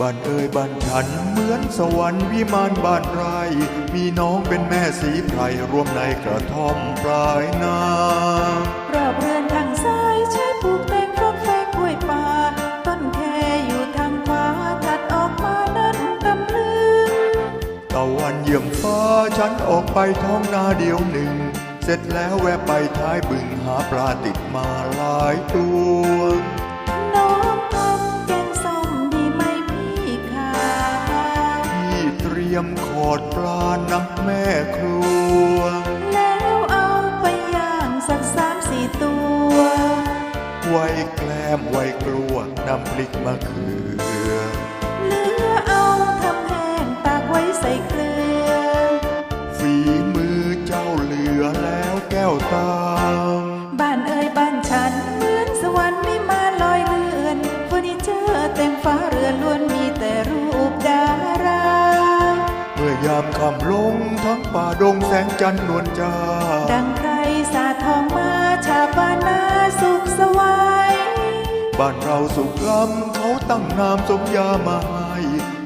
บ้านเอ่ยบ้านฉันเหมือนสวรรค์วิมานบ้านไร มีน้องเป็นแม่สีไพรรวมในกระท่อมปลายนารอบเรือนทางซ้ายใช้ปลูกแตงฟักแฟกล้วยป่าต้นแคอยู่ทางขวาถัดออกมานั้นตำลึงตะวันเยี่ยมฟ้าฉันออกไปท้องนาเดียวหนึ่ง เสร็จแล้วแวะไปท้ายบึงหาปลาติดมาหลายตัว ว้กลัวน้ำพริกมะเขือเหลือเอาทำแห้งตากไว้ใส่เกลือ ฝีมือเจ้าเหลือแล้วแก้วตา บ้านเอ่ยบ้านฉันเหมือนสวรรค์วิมานลอยเลื่อนเฟอร์นิเจอร์เต็มฟ้าเรือนล้วนมีแต่รูปดารา เมื่อยามค่ำลงทั้งป่าดงแสงจันทร์นวลจ้า ดังใครสาดทองมาชาบานนาสุขสวาย บ้านเราสุขล้ำเขาตั้งนามสมยามาให้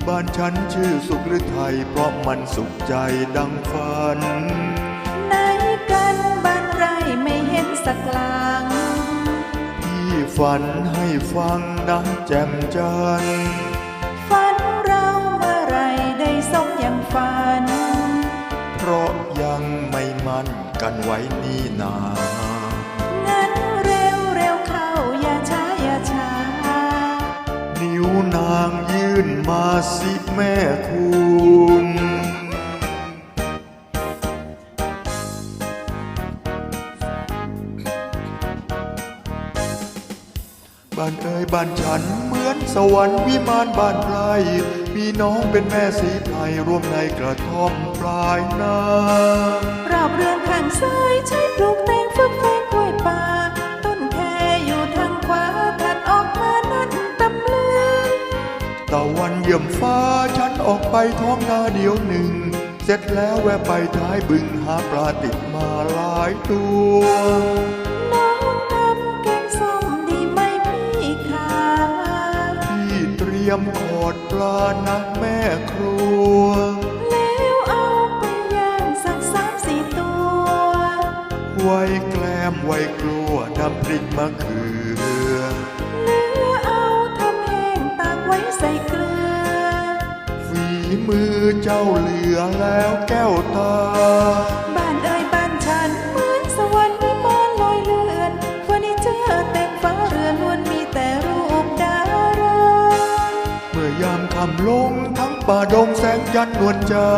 บ้านฉันชื่อสุขหรือไทยเพราะมันสุขใจดังฝัน ไหนกันบ้านไรไม่เห็นสักหลังพี่ฝันให้ฟังนะแจ่มจันทร์ฝันเราเมื่อไรได้สมอย่างฝัน เพราะยังไม่มั่นกันไว้นี่นา มาสิแม่คุณบ้านเอ่ยบ้านฉันเหมือนสวรรค์วิมานบ้านไพรมีน้องเป็นแม่สีไพรรวมในกระท่อมปลายนารอบเรือนข้างซ้ายใช้ปลูกแตงฟักแฟกี่ยมฟ้าฉันออกไปท้องนาเดียวหนึ่ง เสร็จแล้วแวะไปท้ายบึงหาปลาติดมาหลายตัวน้องทำแกงส้มดีไหมพี่ขาพี่เตรียมขอดปลานะแม่ครัว แล้วเอาไปย่างสักสามสี่ตัว ไว้แกล้มไว้กลัวนำพริกมะเขือเหลือเอาทำแห้งตากไว้ใส่เกลือ มือเจ้าเหลือแล้วแก้วตา บ้านเอ่ยบ้านฉันเหมือนสวรรค์วิมานลอยเลื่อนเฟอร์นิเจอร์เต็มฟ้าเรือนล้วนมีแต่รูปดาราเมื่อยามค่ำลงทั้งป่าดงแสงจันทร์นวลจ้า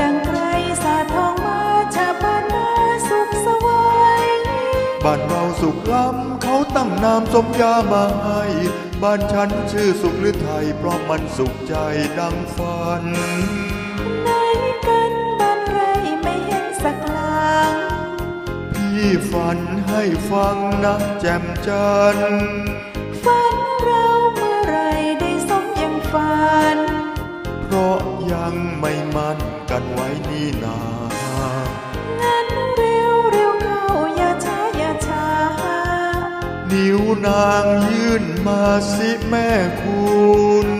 ดังใครสาดทองมาชาบานนาสุขสวายบ้านเราสุขล้ำเขาตั้งนามสมยามาให้ บ้านฉันชื่อสุขหรือไทย เพราะมันสุขใจดังฝัน ไหนกันบ้านไรไม่เห็นสักหลัง พี่ฝันให้ฟังนะแจ่มจันทร์ นิ้วนางยื่นมาสิแม่คุณ